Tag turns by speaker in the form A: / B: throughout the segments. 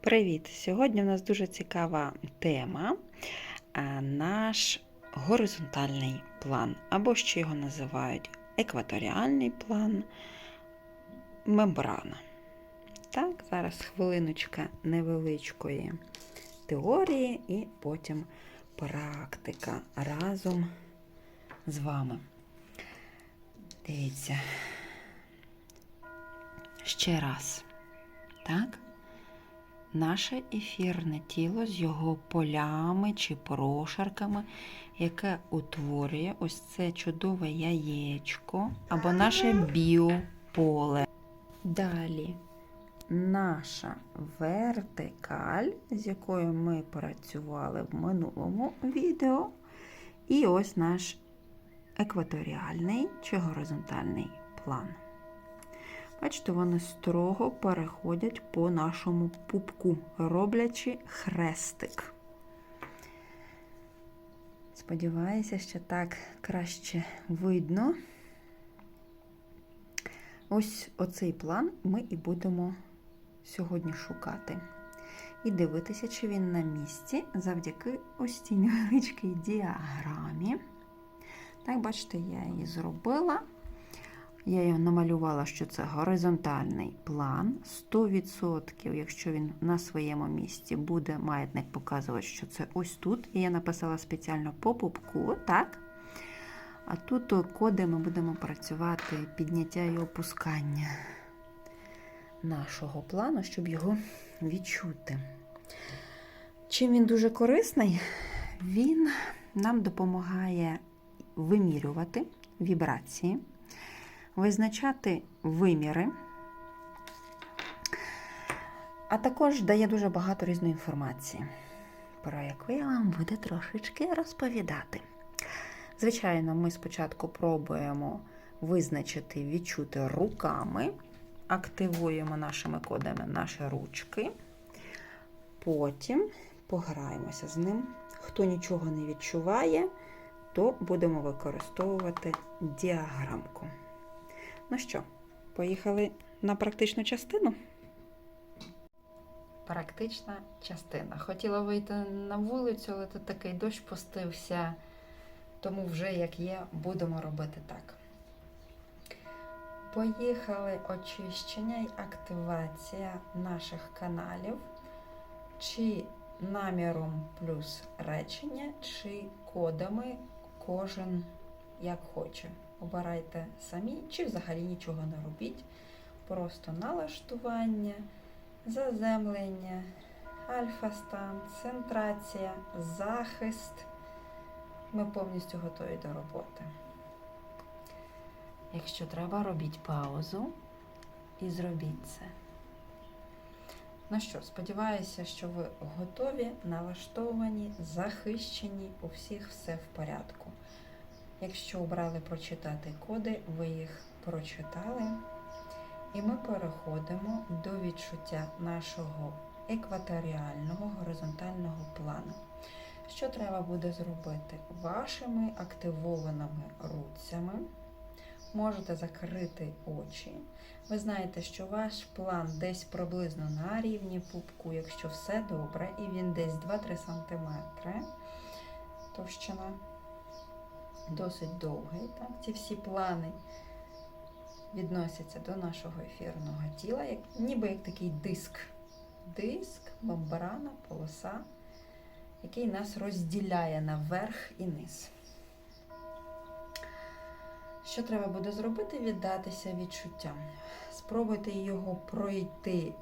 A: Привіт! Сьогодні у нас дуже цікава тема. Наш горизонтальний план, або ще його називають екваторіальний план, мембрана. Так, зараз хвилиночка невеличкої теорії і потім практика разом з вами. Дивіться. Ще раз. Так? Наше ефірне тіло з його полями чи прошарками, яке утворює ось це чудове яєчко або наше біополе. Далі наша вертикаль, з якою ми працювали в минулому відео, і ось наш екваторіальний чи горизонтальний план. Бачите, вони строго переходять по нашому пупку, роблячи хрестик. Сподіваюся, що так краще видно. Ось оцей план ми і будемо сьогодні шукати. І дивитися, чи він на місці завдяки ось цій невеличкій діаграмі. Так, бачите, я її зробила. Я його намалювала, що це горизонтальний план. 100%, якщо він на своєму місці буде маятник показувати, що це ось тут. І я написала спеціально по пупку, так? А тут коди ми будемо працювати підняття і опускання нашого плану, щоб його відчути. Чим він дуже корисний, він нам допомагає вимірювати вібрації визначати виміри, а також дає дуже багато різної інформації, про яку я вам буду трошечки розповідати. Звичайно, ми спочатку пробуємо визначити, відчути руками, активуємо нашими кодами наші ручки, потім пограємося з ним. Хто нічого не відчуває, то будемо використовувати діаграмку. Ну що, поїхали на практичну частину? Практична частина. Хотіла вийти на вулицю, але тут такий дощ пустився, тому вже як є, будемо робити так. Поїхали очищення і активація наших каналів, чи наміром плюс речення, чи кодами кожен як хоче. Обирайте самі, чи взагалі нічого не робіть. Просто налаштування, заземлення, альфа-стан, центрація, захист. Ми повністю готові до роботи. Якщо треба, робіть паузу і зробіть це. Ну що, сподіваюся, що ви готові, налаштовані, захищені, у всіх все в порядку. Якщо обрали прочитати коди, ви їх прочитали. І ми переходимо до відчуття нашого екваторіального горизонтального плану. Що треба буде зробити? Вашими активованими руцями можете закрити очі. Ви знаєте, що ваш план десь приблизно на рівні пупку, якщо все добре, і він десь 2-3 см товщина досить довгий. Так? Ці всі плани відносяться до нашого ефірного тіла, як, ніби як такий диск. Диск, мембрана, полоса, який нас розділяє на верх і низ. Що треба буде зробити? Віддатися відчуттям. Спробуйте його пройти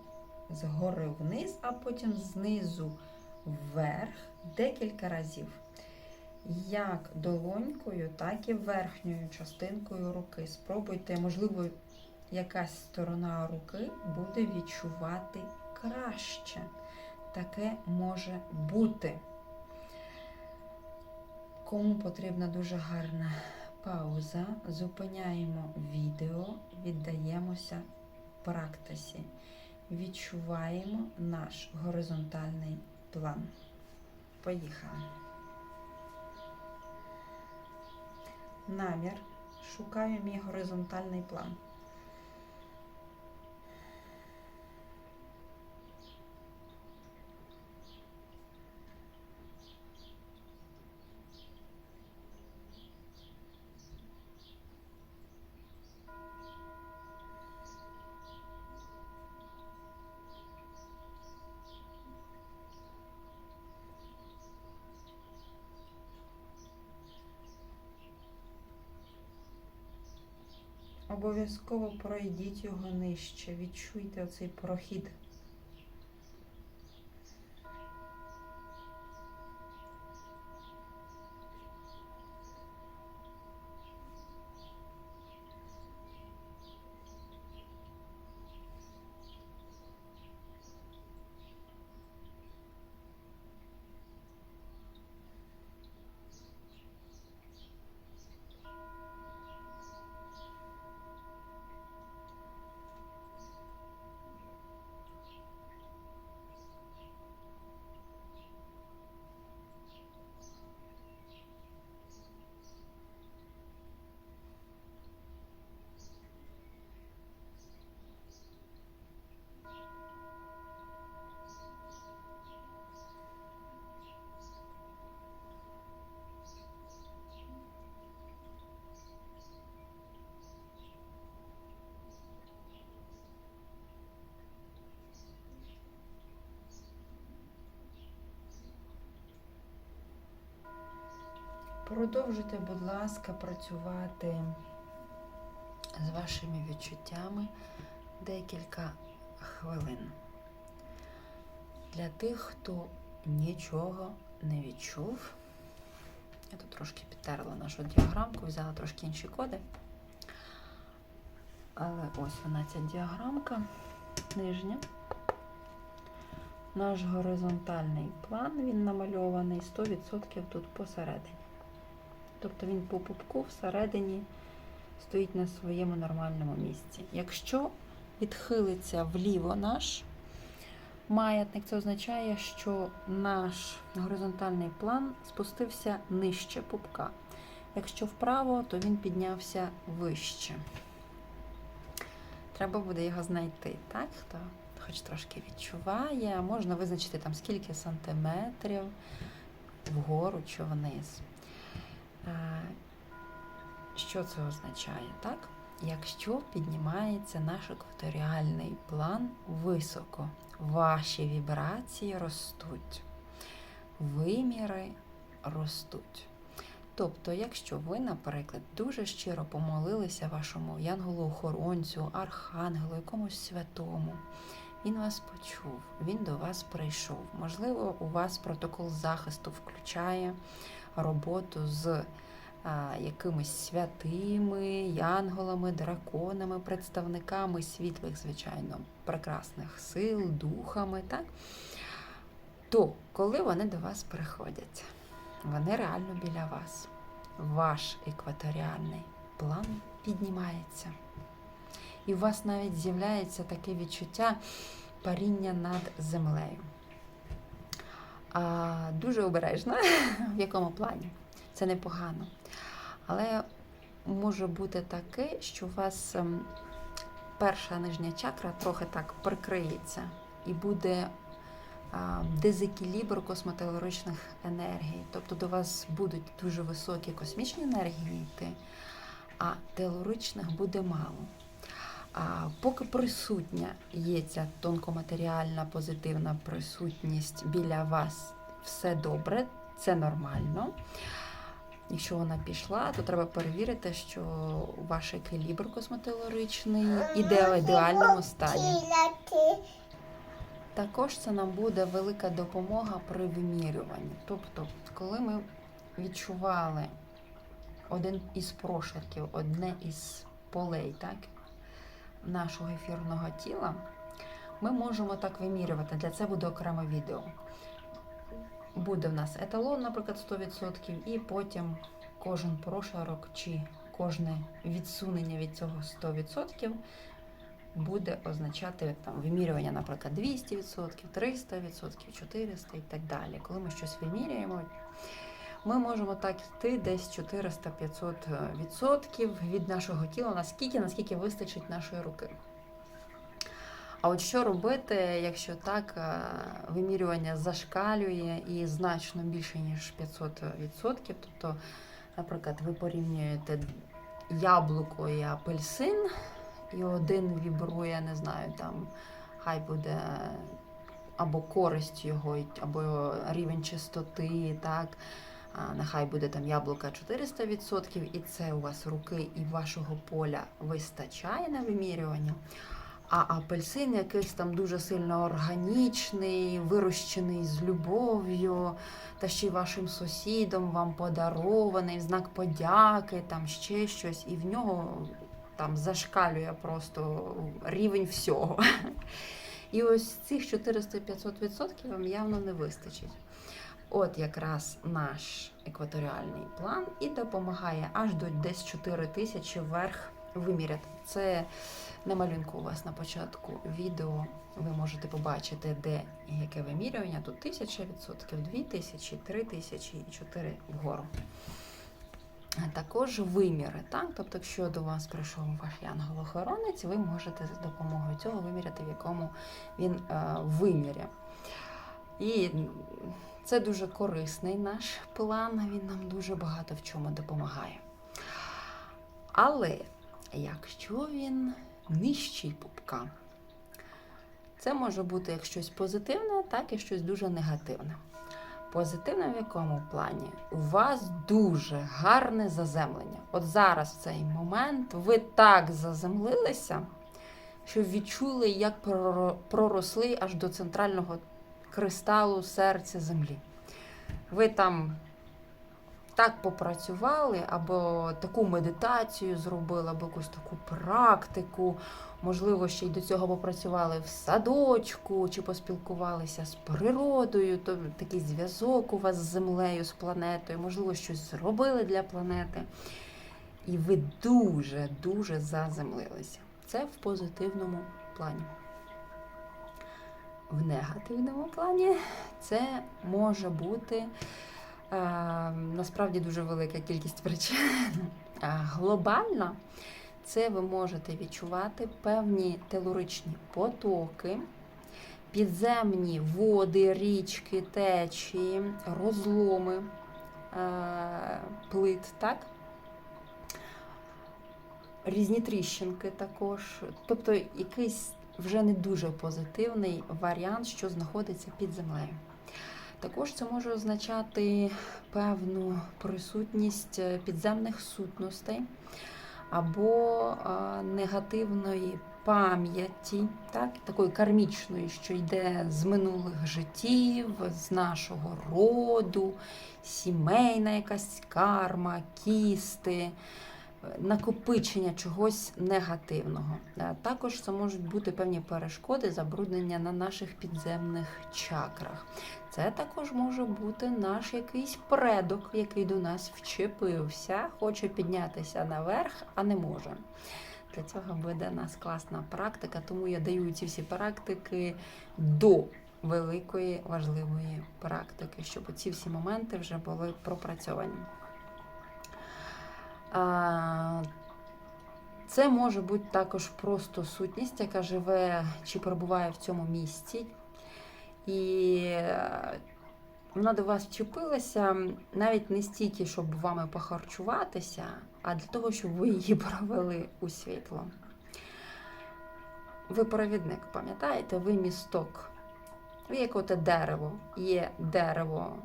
A: згори вниз, а потім знизу вверх декілька разів як долонькою, так і верхньою частинкою руки. Спробуйте, можливо, якась сторона руки буде відчувати краще. Таке може бути. Кому потрібна дуже гарна пауза, зупиняємо відео, віддаємося практиці. Відчуваємо наш горизонтальний план. Поїхали! Намір, шукаю мій горизонтальний план. Обов'язково пройдіть його нижче, відчуйте оцей прохід. Продовжуйте, будь ласка, працювати з вашими відчуттями декілька хвилин. Для тих, хто нічого не відчув, я тут трошки підтерла нашу діаграмку, взяла трошки інші коди. Але ось вона ця діаграмка нижня. Наш горизонтальний план, він намальований 100% тут посередині. Тобто він по пупку всередині стоїть на своєму нормальному місці. Якщо відхилиться вліво наш маятник, це означає, що наш горизонтальний план спустився нижче пупка. Якщо вправо, то він піднявся вище. Треба буде його знайти, так? Хто хоч трошки відчуває, можна визначити там скільки сантиметрів вгору чи вниз. Що це означає, так? Якщо піднімається наш екваторіальний план високо, ваші вібрації ростуть, виміри ростуть. Тобто, якщо ви, наприклад, дуже щиро помолилися вашому янголу-охоронцю, архангелу, якомусь святому, він вас почув, він до вас прийшов. Можливо, у вас протокол захисту включає роботу з якимись святими, янголами, драконами, представниками світлих, звичайно, прекрасних сил, духами, так? То, коли вони до вас приходять, вони реально біля вас. Ваш екваторіальний план піднімається. І у вас навіть з'являється таке відчуття паріння над землею. А, Дуже обережно, в якому плані. Це непогано. Але може бути таке, що у вас ем, перша нижня чакра трохи так прикриється і буде дезекілібр космотелоричних енергій. Тобто до вас будуть дуже високі космічні енергії йти, а телоричних буде мало. А поки присутня є ця тонкоматеріальна позитивна присутність біля вас, все добре, це нормально. Якщо вона пішла, то треба перевірити, що ваш еквілібр космотелоричний іде в ідеальному стані. Також це нам буде велика допомога при вимірюванні. Тобто, коли ми відчували один із прошарків, одне із полей, так, нашого ефірного тіла, ми можемо так вимірювати. Для це буде окреме відео. Буде в нас еталон, наприклад, 100%, і потім кожен прошарок чи кожне відсунення від цього 100% буде означати там вимірювання, наприклад, 200%, 300%, 400 і так далі. Коли ми щось вимірюємо, ми можемо так йти десь 400-500% від нашого тіла, наскільки, наскільки вистачить нашої руки. А от що робити, якщо так е, вимірювання зашкалює і значно більше, ніж 500%? Тобто, наприклад, ви порівнюєте яблуко і апельсин, і один вібрує, не знаю, там хай буде або користь його, або рівень чистоти, так, нехай буде там яблука 400%, і це у вас руки і вашого поля вистачає на вимірювання. А апельсин якийсь там дуже сильно органічний, вирощений з любов'ю, та ще й вашим сусідом вам подарований, знак подяки, там ще щось, і в нього там зашкалює просто рівень всього. І ось цих 400-500% вам явно не вистачить. От якраз наш екваторіальний план і допомагає аж до десь 4 тисячі вверх виміряти. Це на малюнку у вас на початку відео. Ви можете побачити, де яке вимірювання. Тут 1000 відсотків, 2000, 3000 і 4 вгору. Також виміри, так? Тобто, якщо до вас прийшов ваш янгол-охоронець, ви можете за допомогою цього виміряти, в якому він е, вимірі. І це дуже корисний наш план, він нам дуже багато в чому допомагає. Але якщо він нижчий пупка, це може бути як щось позитивне, так і щось дуже негативне. Позитивне в якому плані? У вас дуже гарне заземлення. От зараз в цей момент ви так заземлилися, що відчули, як проросли аж до центрального кристалу серця землі. Ви там так попрацювали, або таку медитацію зробили, або якусь таку практику. Можливо, ще й до цього попрацювали в садочку, чи поспілкувалися з природою, то такий зв'язок у вас з землею, з планетою, можливо, щось зробили для планети. І ви дуже-дуже заземлилися. Це в позитивному плані. В негативному плані це може бути е, насправді дуже велика кількість причин. Глобально це ви можете відчувати певні телуричні потоки, підземні води, річки, течії, розломи е, плит, так? Різні тріщинки також. Тобто якийсь вже не дуже позитивний варіант, що знаходиться під землею. Також це може означати певну присутність підземних сутностей або негативної пам'яті, так, такої кармічної, що йде з минулих життів, з нашого роду, сімейна якась карма, кісти накопичення чогось негативного. Е, Також це можуть бути певні перешкоди, забруднення на наших підземних чакрах. Це також може бути наш якийсь предок, який до нас вчепився, хоче піднятися наверх, а не може. Для цього буде нас класна практика, тому я даю ці всі практики до великої важливої практики, щоб ці всі моменти вже були пропрацьовані. Це може бути також просто сутність, яка живе чи перебуває в цьому місці. І е, вона до вас вчепилася навіть не стільки, щоб вами похарчуватися, а для того, щоб ви її провели у світло. Ви провідник, пам'ятаєте, ви місток. Ви як оте дерево. Є дерево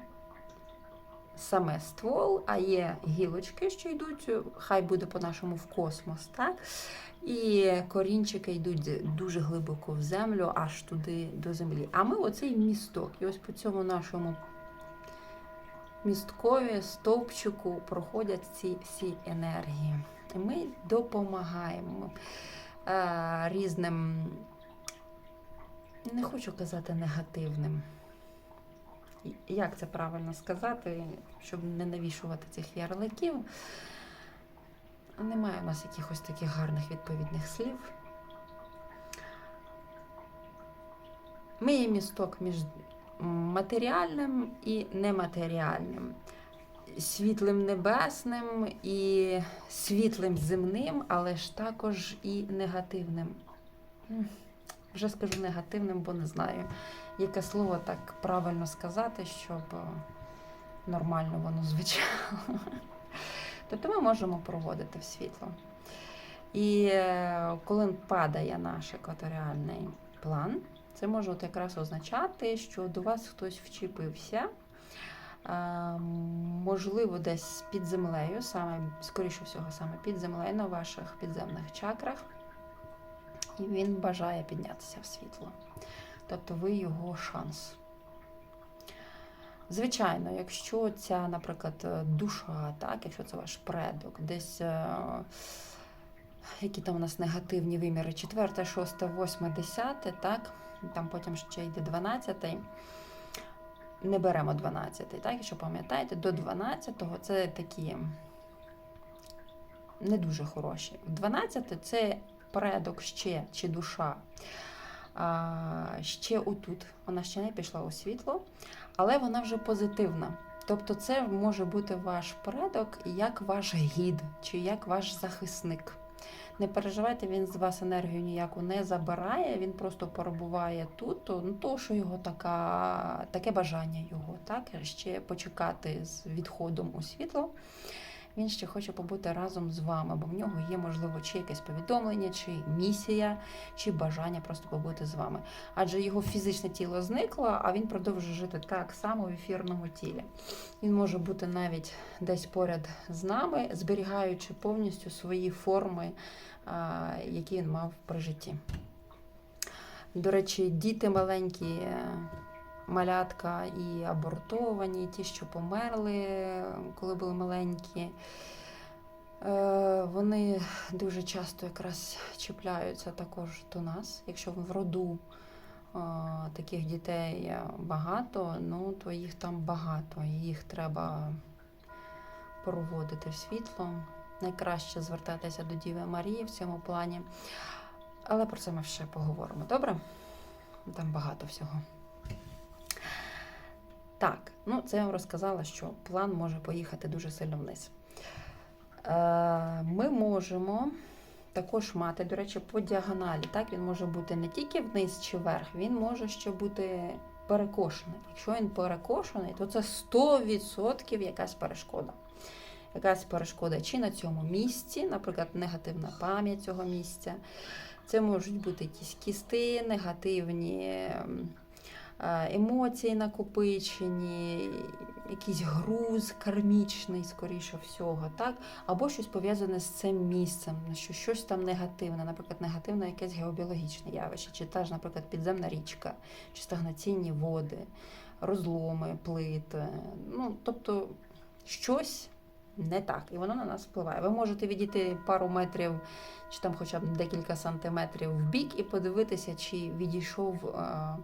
A: саме ствол, а є гілочки, що йдуть, хай буде по-нашому в космос, так? І корінчики йдуть дуже глибоко в землю, аж туди до землі. А ми оцей місток. І ось по цьому нашому місткові стовпчику проходять ці всі енергії. І ми допомагаємо е, різним, не хочу казати негативним. Як це правильно сказати, щоб не навішувати цих ярликів? Немає у нас якихось таких гарних відповідних слів. Ми є місток між матеріальним і нематеріальним, світлим небесним і світлим земним, але ж також і негативним. Вже скажу негативним, бо не знаю, яке слово так правильно сказати, щоб нормально воно звучало. Тобто ми можемо проводити в світло. І е, коли падає наш екваторіальний план, це може от якраз означати, що до вас хтось вчепився, можливо, десь під землею, саме, скоріше всього, саме під землею на ваших підземних чакрах. І він бажає піднятися в світло. Тобто ви його шанс. Звичайно, якщо ця, наприклад, душа, так, якщо це ваш предок, десь е, які там у нас негативні виміри, 4, 6, 8, 10, так, там потім ще йде 12. Не беремо 12, так, якщо пам'ятаєте, до 12-го це такі не дуже хороші. 12 це предок ще чи душа. Ще отут, вона ще не пішла у світло, але вона вже позитивна. Тобто, це може бути ваш предок як ваш гід чи як ваш захисник. Не переживайте, він з вас енергію ніяку не забирає, він просто перебуває тут, то, ну, то що його така, таке бажання його, так, ще почекати з відходом у світло. Він ще хоче побути разом з вами, бо в нього є, можливо, чи якесь повідомлення, чи місія, чи бажання просто побути з вами. Адже його фізичне тіло зникло, а він продовжує жити так само в ефірному тілі. Він може бути навіть десь поряд з нами, зберігаючи повністю свої форми, які він мав при житті. До речі, діти маленькі, малятка і абортовані, ті, що померли, коли були маленькі. Е, Вони дуже часто якраз чіпляються також до нас. Якщо в роду е, таких дітей багато, ну то їх там багато, їх треба проводити в світло. Найкраще звертатися до Діви Марії в цьому плані. Але про це ми ще поговоримо, добре? Там багато всього. Так, ну це я вам розказала, що план може поїхати дуже сильно вниз. Е, Ми можемо також мати, до речі, по діагоналі. Так, він може бути не тільки вниз чи вверх, він може ще бути перекошений. Якщо він перекошений, то це 100% якась перешкода. Якась перешкода чи на цьому місці, наприклад, негативна пам'ять цього місця. Це можуть бути якісь кісти, негативні ем, емоції накопичені, якийсь груз кармічний, скоріше всього, так? або щось пов'язане з цим місцем, що щось там негативне, наприклад, негативне якесь геобіологічне явище, чи та ж, наприклад, підземна річка, чи стагнаційні води, розломи, плит. е, Ну, тобто щось не так, і воно на нас впливає. Ви можете відійти пару метрів, чи там хоча б декілька сантиметрів в бік і подивитися, чи відійшов е,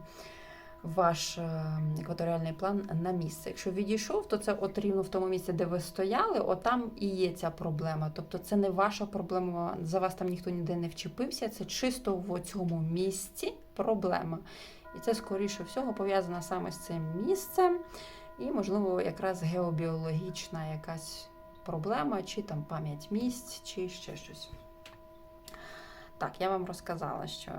A: ваш е, екваторіальний план на місце. Якщо відійшов, то це от рівно в тому місці, де ви стояли, отам і є ця проблема. Тобто це не ваша проблема, за вас там ніхто ніде не вчепився, це чисто в цьому місці проблема. І це, скоріше всього, пов'язано саме з цим місцем, і, можливо, якраз геобіологічна якась проблема, чи там пам'ять місць, чи ще щось. Так, я вам розказала, що,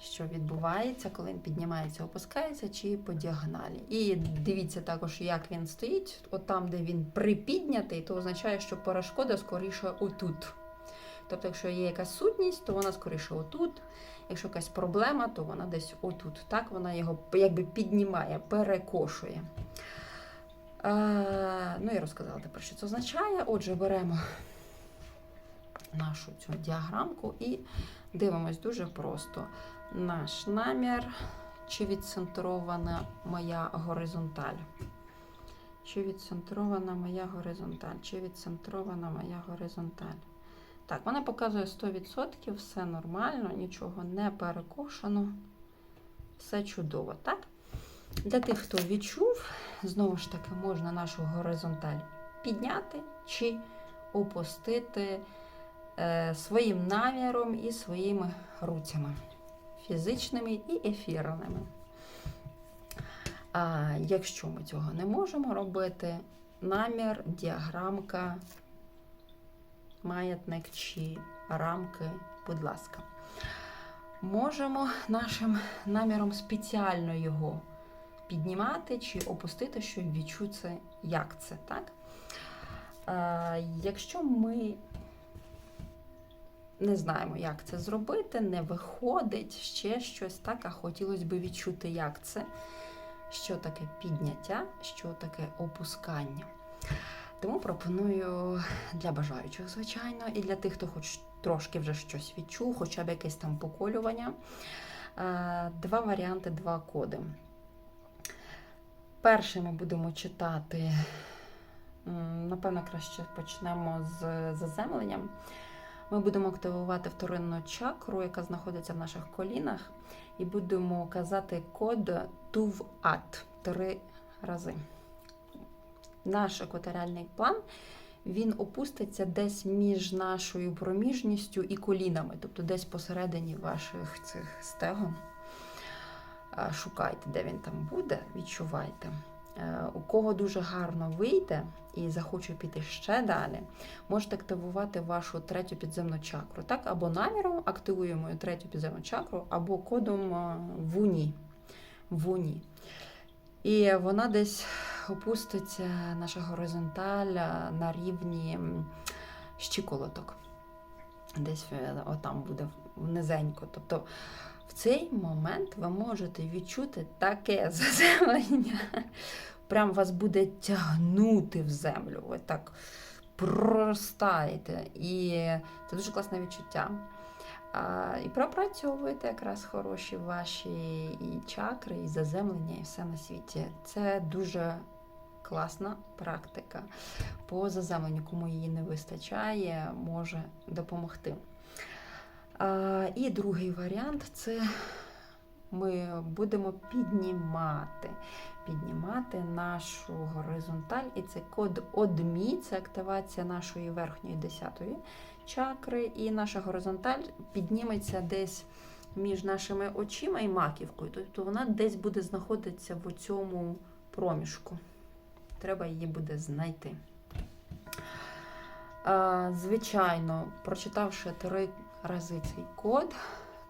A: що відбувається, коли він піднімається, опускається, чи по діагоналі. І дивіться також, як він стоїть. От там, де він припіднятий, то означає, що перешкода скоріше отут. Тобто, якщо є якась сутність, то вона скоріше отут. Якщо якась проблема, то вона десь отут. Так, вона його якби піднімає, перекошує. Е, ну, я розказала тепер, що це означає. Отже, беремо нашу цю діаграмку і дивимось дуже просто. Наш намір, чи відцентрована моя горизонталь. Чи відцентрована моя горизонталь, чи відцентрована моя горизонталь. Так, вона показує 100%, все нормально, нічого не перекошено, все чудово, так? Для тих, хто відчув, знову ж таки, можна нашу горизонталь підняти чи опустити своїм наміром і своїми руцями, фізичними і ефірними. А якщо ми цього не можемо робити, намір, діаграмка, маятник чи рамки, будь ласка. Можемо нашим наміром спеціально його піднімати чи опустити, щоб відчути, як це, так? Е, якщо ми не знаємо, як це зробити, не виходить ще щось так, а хотілося б відчути, як це. що таке підняття, що таке опускання. Тому пропоную для бажаючих, звичайно, і для тих, хто хоч трошки вже щось відчув, хоча б якесь там поколювання. Е, Два варіанти, два коди. Перший ми будемо читати, напевно, краще почнемо з заземленням. Ми будемо активувати вторинну чакру, яка знаходиться в наших колінах, і будемо казати код ТУВ-АТ три рази. Наш екваторіальний план він опуститься десь між нашою проміжністю і колінами, тобто десь посередині ваших цих стегон. Шукайте, де він там буде, відчувайте. Е, У кого дуже гарно вийде і захоче піти ще далі, можете активувати вашу третю підземну чакру. Так, або наміром активуємо третю підземну чакру, або кодом е, вуні. вуні. І вона десь опуститься, наша горизонталь е, на рівні щиколоток. Десь отам буде низенько. Тобто в цей момент ви можете відчути таке заземлення. Прям вас буде тягнути в землю. Ви так проростаєте. І це дуже класне відчуття. А, і пропрацьовуєте якраз хороші ваші і чакри, і заземлення, і все на світі. Це дуже класна практика. По заземленню, кому її не вистачає, може допомогти. І другий варіант це ми будемо піднімати, піднімати нашу горизонталь, і це код ОДМІ, це активація нашої верхньої десятої чакри, і наша горизонталь підніметься десь між нашими очима і маківкою. Тобто вона десь буде знаходитися в цьому проміжку. Треба її буде знайти. Звичайно, прочитавши три рази цей код,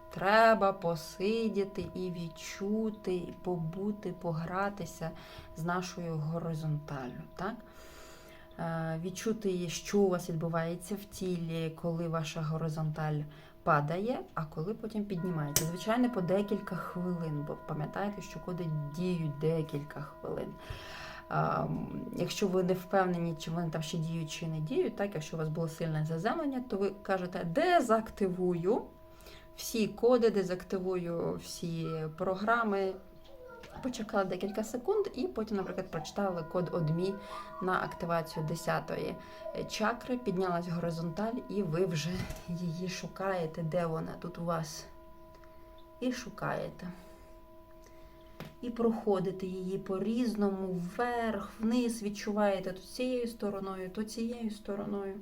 A: треба посидіти і відчути, і побути, погратися з нашою горизонталлю. Так? Е, Відчути, що у вас відбувається в тілі, коли ваша горизонталь падає, а коли потім піднімається. Звичайно, по декілька хвилин, бо пам'ятаєте, що коди діють декілька хвилин. А, Якщо ви не впевнені, чи вони там ще діють, чи не діють, так, якщо у вас було сильне заземлення, то ви кажете дезактивую всі коди, дезактивую всі програми. Почекали декілька секунд, і потім, наприклад, прочитали код ОДМІ на активацію 10-ї чакри, піднялась горизонталь, і ви вже її шукаєте, де вона тут у вас. І шукаєте. І проходите її по-різному, вверх, вниз, відчуваєте то цією стороною, то цією стороною.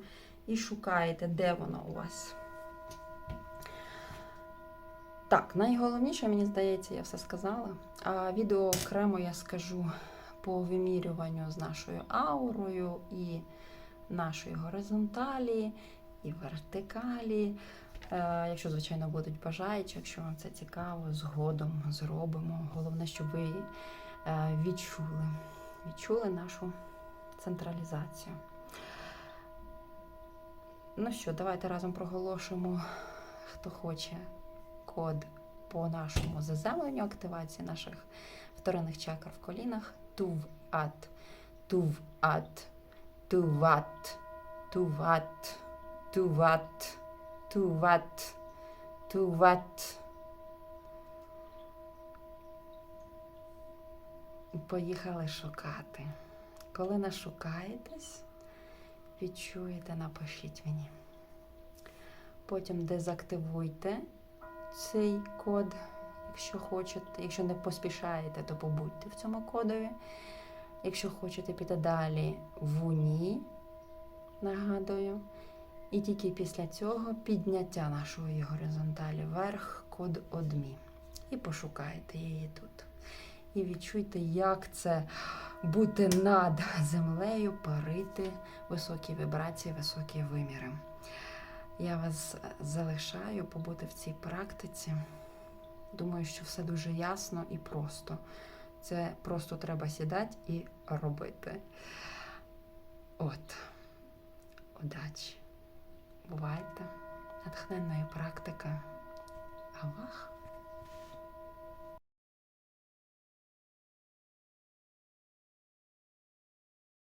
A: І шукаєте, де вона у вас. Так, найголовніше, мені здається, я все сказала. А відео окремо я скажу по вимірюванню з нашою аурою і нашої горизонталі, і вертикалі. Е, Якщо, звичайно, будуть бажаючі, якщо вам це цікаво, згодом зробимо. Головне, щоб ви е, відчули, відчули нашу централізацію. Ну що, давайте разом проголошуємо, хто хоче код по нашому заземленню активації наших вторинних чакр в колінах. Тув-ат, тув-ат, туват, туват, туват, туват, туват. Поїхали шукати. Коли нашукаєтесь, відчуєте, напишіть мені. Потім дезактивуйте цей код, якщо хочете. Якщо не поспішаєте, то побудьте в цьому кодові. Якщо хочете піти далі в уні, нагадую. І тільки після цього підняття нашої горизонталі вверх, код ОДМІ. І пошукайте її тут. І відчуйте, як це бути над землею, парити високі вібрації, високі виміри. Я вас залишаю побути в цій практиці. Думаю, що все дуже ясно і просто. Це просто треба сідати і робити. От, удачі! Бувайте! Натхненної практика. Авах!